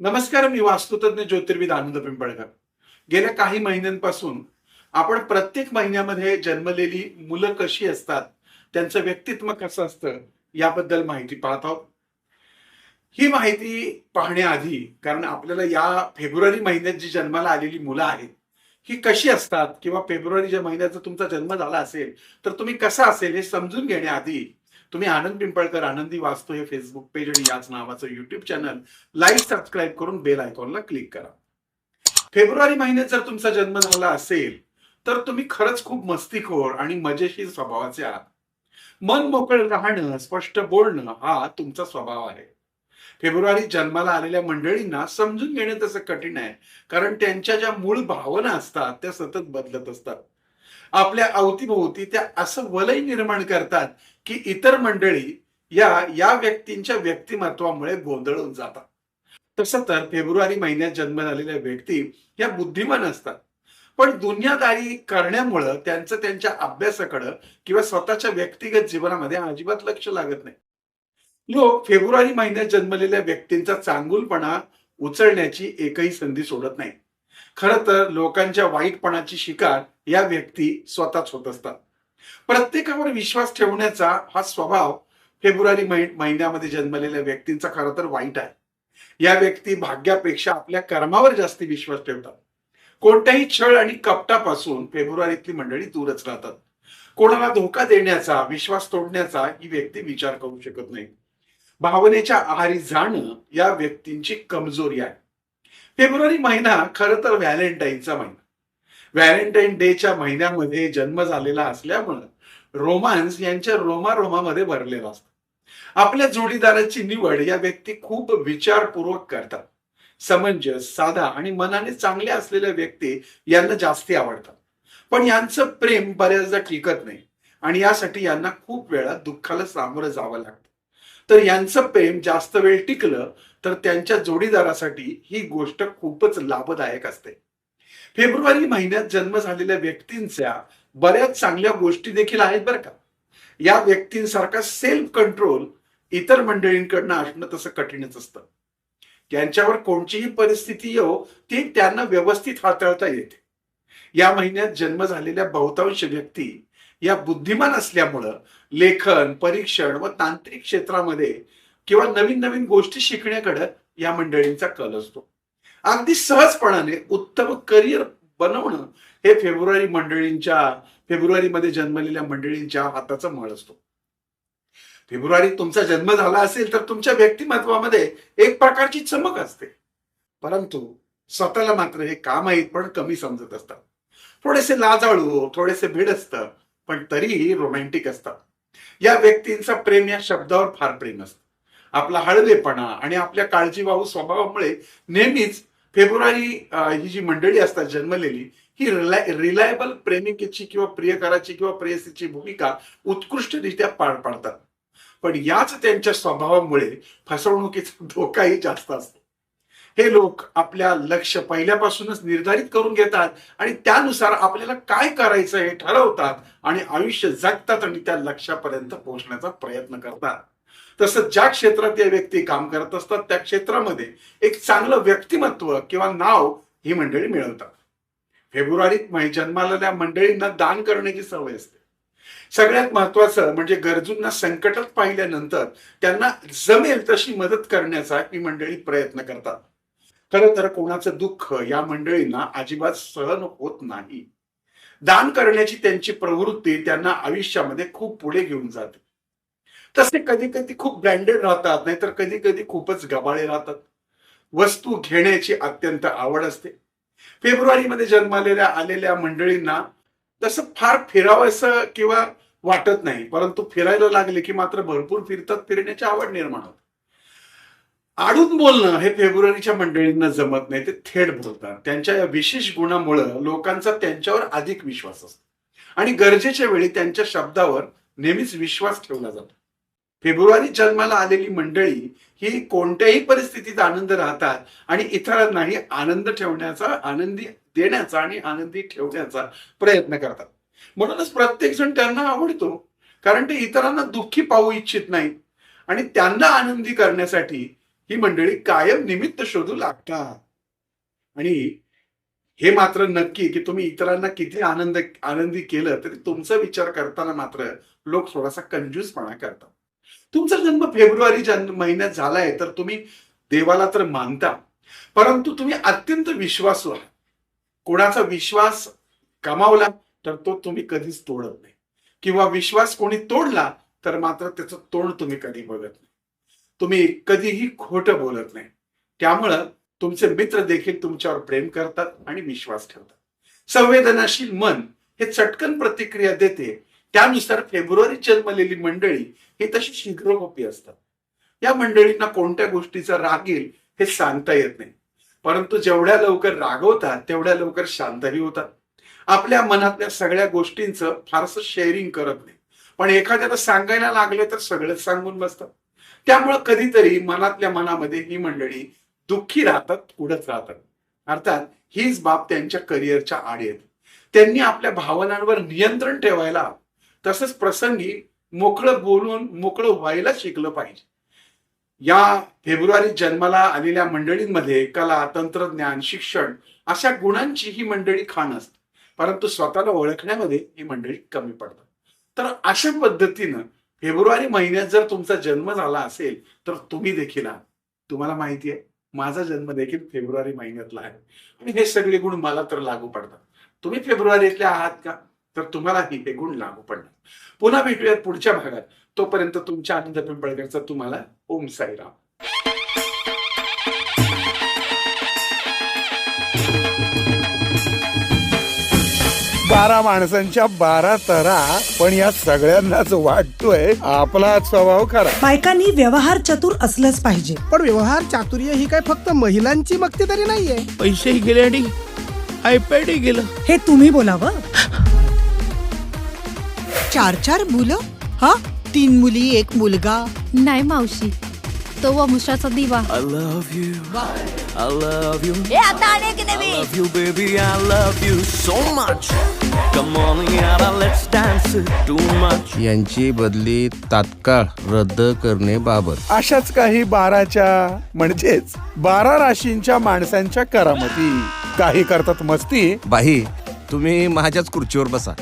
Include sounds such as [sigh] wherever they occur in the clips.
नमस्कार मी वास्तुतज्ञ ज्योतिर्विद आनंद पिंपळकर. गेल्या काही महिन्यांपासून आपण प्रत्येक महिन्यामध्ये जन्मलेली मुलं कशी असतात त्यांचं व्यक्तित्व कसं असतं याबद्दल माहिती पाहत आहोत. ही माहिती पाहण्याआधी कारण आपल्याला या फेब्रुवारी महिन्यात जी जन्माला आलेली मुलं आहेत ही कशी असतात किंवा फेब्रुवारीच्या महिन्याचा तुमचा जन्म झाला असेल तर तुम्ही कसा असेल हे समजून घेण्याआधी तुम्ही आनंद पिंपळकर आनंदी वास्तू हे फेसबुक पेज आणि याच नावाचं युट्यूब चॅनल लाईक सबस्क्राईब करून बेल आयकॉनला क्लिक करा. फेब्रुवारी महिन्यात जर तुमचा जन्म झाला असेल तर तुम्ही खरंच खूप मस्तीखोर आणि मजेशीर स्वभावाचे आहात. मन मोकळं राहणं स्पष्ट बोलणं हा तुमचा स्वभाव आहे. फेब्रुवारी जन्माला आलेल्या मंडळींना समजून घेणं तसं कठीण आहे कारण त्यांच्या ज्या मूळ भावना असतात त्या सतत बदलत असतात. आपल्या अवतीभोवती त्या असं वलय निर्माण करतात की इतर मंडळी या या व्यक्तींच्या व्यक्तिमत्वामुळे गोंधळून जातात. तसं तर फेब्रुवारी महिन्यात जन्म झालेल्या व्यक्ती या बुद्धिमान असतात. पण दुनियादारी करण्यामुळं त्यांचं त्यांच्या अभ्यासाकडं किंवा स्वतःच्या व्यक्तिगत जीवनामध्ये अजिबात लक्ष लागत नाही. लोक फेब्रुवारी महिन्यात जन्मलेल्या व्यक्तींचा चांगुलपणा उचलण्याची एकही संधी सोडत नाही खर तर लोकांच्या वाईटपणाची शिकार या व्यक्ती स्वतःच होत असतात. प्रत्येकावर विश्वास ठेवण्याचा हा स्वभाव फेब्रुवारी महिन्यामध्ये जन्मलेल्या व्यक्तींचा खरं तर वाईट आहे. या व्यक्ती भाग्यापेक्षा आपल्या कर्मावर जास्ती विश्वास ठेवतात. कोणत्याही छळ आणि कपटापासून फेब्रुवारीतली मंडळी दूरच राहतात. कोणाला धोका देण्याचा विश्वास तोडण्याचा ही व्यक्ती विचार करू शकत नाही. भावनेच्या आहारी जाणं या व्यक्तींची कमजोरी आहे. फेब्रुवारी महिना खरं तर व्हॅलेंटाईनचा महिना. व्हॅलेंटाईन डेच्या महिन्यामध्ये जन्म झालेला असल्यामुळं रोमांस यांच्या रोमारोमामध्ये भरलेला असतो. आपल्या जोडीदाराची निवड या व्यक्ती खूप विचारपूर्वक करतात. समंजस साधा आणि मनाने चांगले असलेल्या व्यक्ती यांना जास्ती आवडतात. पण यांचं प्रेम बऱ्याचदा टिकत नाही आणि यासाठी यांना खूप वेळा दुःखाला सामोरं जावं लागतं. तर यांचं प्रेम जास्त वेळ टिकलं तर त्यांच्या जोडीदारासाठी ही गोष्ट खूपच लाभदायक असते. फेब्रुवारी महिन्यात जन्म झालेल्या व्यक्तींच्या बऱ्याच चांगल्या गोष्टी देखील आहेत बरं का. या व्यक्तींसारखा सेल्फ कंट्रोल इतर मंडळींकडनं असणं तसं कठीणच असतं. त्यांच्यावर कोणतीही परिस्थिती येऊ ती त्यांना व्यवस्थित हाताळता येते. या महिन्यात जन्म झालेल्या बहुतांश व्यक्ती या बुद्धिमान असल्यामुळं लेखन परीक्षण व तांत्रिक क्षेत्रामध्ये किंवा नवीन नवीन गोष्टी शिकण्याकडे या मंडळींचा कल असतो. अगदी सहजपणाने उत्तम करिअर बनवणं हे फेब्रुवारी मंडळींच्या फेब्रुवारीमध्ये जन्मलेल्या मंडळींच्या हाताचा मळ असतो. फेब्रुवारी तुमचा जन्म झाला असेल तर तुमच्या व्यक्तिमत्वामध्ये एक प्रकारची चमक असते. परंतु स्वतःला मात्र हे का माहीत पण कमी समजत असतात. थोडेसे लाजाळू थोडेसे भिड असतं पण तरीही रोमॅन्टिक असतात या व्यक्तींचा प्रेम या शब्दावर फार प्रेम असतं. आपला हळवेपणा आणि आपल्या काळजीवाहू स्वभावामुळे नेहमीच फेब्रुवारी ही जी मंडळी असतात जन्मलेली ही रिलायबल प्रेमिकेची किंवा प्रियकराची किंवा प्रेयसीची भूमिका उत्कृष्टरित्या पार पाडतात. पण याच त्यांच्या स्वभावामुळे फसवणुकीचा धोकाही जास्त असतो. हे लोक आपल्या लक्ष पहिल्यापासूनच निर्धारित करून घेतात आणि त्यानुसार आपल्याला काय करायचं हे ठरवतात आणि आयुष्य जगतात आणि त्या लक्षापर्यंत पोहोचण्याचा प्रयत्न करतात. तसं ज्या क्षेत्रात या व्यक्ती काम करत असतात त्या क्षेत्रामध्ये एक चांगलं व्यक्तिमत्व किंवा नाव ही मंडळी मिळवतात. फेब्रुवारीत जन्मालेल्या मंडळींना दान करण्याची सवय असते. सगळ्यात महत्वाचं म्हणजे गरजूंना संकटात पाहिल्यानंतर त्यांना जमेल तशी मदत करण्याचा ही मंडळी प्रयत्न करतात. खरं तर कोणाचं दुःख या मंडळींना अजिबात सहन होत नाही. दान करण्याची त्यांची प्रवृत्ती त्यांना आयुष्यामध्ये खूप पुढे घेऊन जाते. तसे कधी कधी खूप ब्रँडेड राहतात नाहीतर कधी कधी खूपच गबाळे राहतात. वस्तू घेण्याची अत्यंत आवड असते. फेब्रुवारीमध्ये जन्मालेल्या आलेल्या मंडळींना तसं फार फिरावंसं किंवा वाटत नाही परंतु फिरायला लागले की मात्र भरपूर फिरतात फिरण्याची आवड निर्माण होते. आडून बोलणं हे फेब्रुवारीच्या मंडळींना जमत नाही ते थेट बोलतात. त्यांच्या या विशेष गुणामुळं लोकांचा त्यांच्यावर अधिक विश्वास असतो. आणि गरजेच्या वेळी त्यांच्या शब्दावर नेहमीच विश्वास ठेवला जातो. फेब्रुवारी जन्माला आलेली मंडळी ही कोणत्याही परिस्थितीत आनंद राहतात आणि इतरांनाही आनंद ठेवण्याचा आनंदी देण्याचा आणि आनंदी ठेवण्याचा प्रयत्न करतात. म्हणूनच प्रत्येक जण त्यांना आवडतो कारण ते इतरांना दुःखी पाहू इच्छित नाही आणि त्यांना आनंदी करण्यासाठी ही मंडळी कायम निमित्त शोधू लागतात. आणि हे मात्र नक्की की तुम्ही इतरांना किती आनंद आनंदी केलं तरी तुमचा विचार करताना मात्र लोक थोडासा कंजूसपणा करतात. तुमचा जन्म फेब्रुवारी जन्म महिन्यात झालाय तर तुम्ही देवाला तर मानता. परंतु तुम्ही अत्यंत विश्वासू आहात. कोणाचा विश्वास कमावला तर तो तुम्ही कधीच तोडत नाही. किंवा विश्वास कोणी तोडला तर मात्र त्याचं तोंड तुम्ही कधी बघत नाही. तुम्ही कधीही खोटं बोलत नाही. त्यामुळं तुमचे मित्र देखील तुमच्यावर प्रेम करतात आणि विश्वास ठेवतात. संवेदनाशील मन हे चटकन प्रतिक्रिया देते त्यानुसार फेब्रुवारी जन्मलेली मंडळी ही तशी शीघ्रकोपी असतात. या मंडळींना कोणत्या गोष्टीचा राग येईल हे सांगता येत नाही. परंतु जेवढ्या लवकर रागवतात तेवढ्या लवकर शांतही होतात. आपल्या मनातल्या सगळ्या गोष्टींचं फारसं शेअरिंग करत नाही. पण एखाद्याला सांगायला लागले तर सगळंच सांगून बसतात. त्यामुळं कधीतरी मनातल्या मनामध्ये ही मंडळी दुःखी राहतात उडत राहतात. अर्थात हीच बाब त्यांच्या करिअरच्या आड येते. त्यांनी आपल्या भावनांवर नियंत्रण ठेवायला तसंच प्रसंगी मोकळं बोलून मोकळं व्हायला शिकलं पाहिजे. या फेब्रुवारी जन्माला आलेल्या मंडळींमध्ये कला तंत्रज्ञान शिक्षण अशा गुणांची ही मंडळी खाण असते परंतु स्वतःला ओळखण्यामध्ये ही मंडळी कमी पडतात. तर अशा पद्धतीनं फेब्रुवारी महिन्यात जर तुमचा जन्म झाला असेल तर तुम्ही देखील आहात. तुम्हाला माहिती आहे माझा जन्म देखील फेब्रुवारी महिन्यातला आहे. आणि हे सगळे गुण मला तर लागू पडतात. तुम्ही फेब्रुवारीतले आहात का? तर तुम्हालाही हे गुण लागू पडणार. पुन्हा भेटूयात पुढच्या भागात. तोपर्यंत तुमच्या आनंद पिंपळकरचा तुम्हाला ओम साईराम. बारा माणसांच्या बारा तरा पण या सगळ्यांनाच वाटतोय आपला स्वभाव खरा. बायकांनी व्यवहार चतुर असलंच पाहिजे. पण व्यवहार चातुर्य ही काय फक्त महिलांची मक्ती तरी नाहीये? पैसेही गेले आणि आयपॅडही गेलं. हे तुम्ही बोलावं? चार चार मुलं? हा? तीन मुली एक मुलगा? नाही मावशी. तो वंशाचा दिवा. I love you I love you हे आता अनेक नवीन? Love you, baby. I love you so much. Come on, yara, let's dance too much. यांची बदली तात्काळ रद्द करणे बाबत अशाच काही बाराच्या म्हणजेच बारा राशींच्या माणसांच्या करामती. काही करतात मस्ती. बाई तुम्ही माझ्याच खुर्चीवर बसा.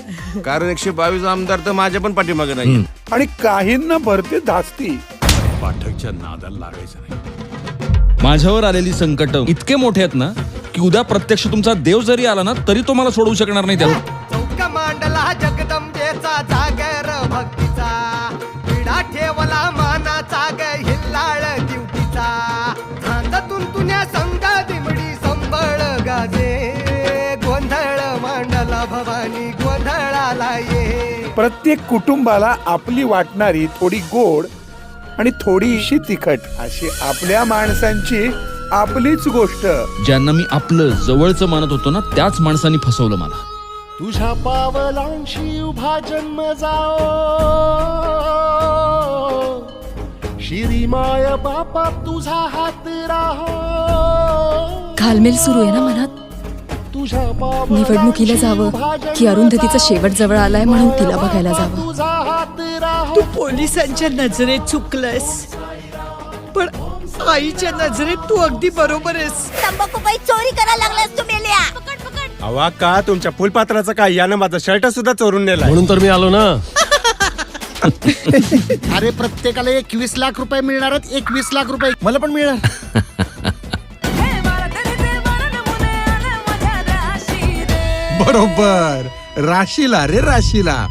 कारण एकशे बावीस आमदार तर माझ्या पण पाठीमागे नाही आणि काहींना भरते धास्ती. माझ्यावर आलेली संकट इतके मोठे आहेत ना की उद्या प्रत्यक्ष तुमचा देव जरी आला ना तरी तो मला सोडवू शकणार नाही त्याला प्रत्येक कुटुंबाला आपली वाटणारी थोडी गोड आणि थोडीशी तिखट अशी आपल्या माणसांची आपलीच गोष्ट. ज्यांना मी आपलं जवळचं मानत होतो ना त्याच माणसांनी फसवलं मला. तुझ्या पावलांशी उभा जन्म जाओ. शिरीमाय बापा तुझा हात राहो. घालमेल सुरू आहे ना मनात? निवडणुकीला जावं की अरुंधतीचा शेवट जवळ आलाय म्हणून तिला बघायला जावं. तू पोलिसांच्या नजरेत चुकलंस पण आईच्या नजरेत तू अगदी बरोबर आहेस. तंबाखूबाई चोरी करायला लागलास तू मेल्या पकड पकड. अवा का तुमच्या फुलपात्राचं काय? यानं माझा शर्ट सुद्धा चोरून नेला म्हणून तर मी आलो ना. [laughs] अरे प्रत्येकाला एकवीस लाख रुपये मिळणार आहेत एकवीस लाख रुपये. मला पण मिळणार. [laughs] बरोबर. राशीला रे राशीला.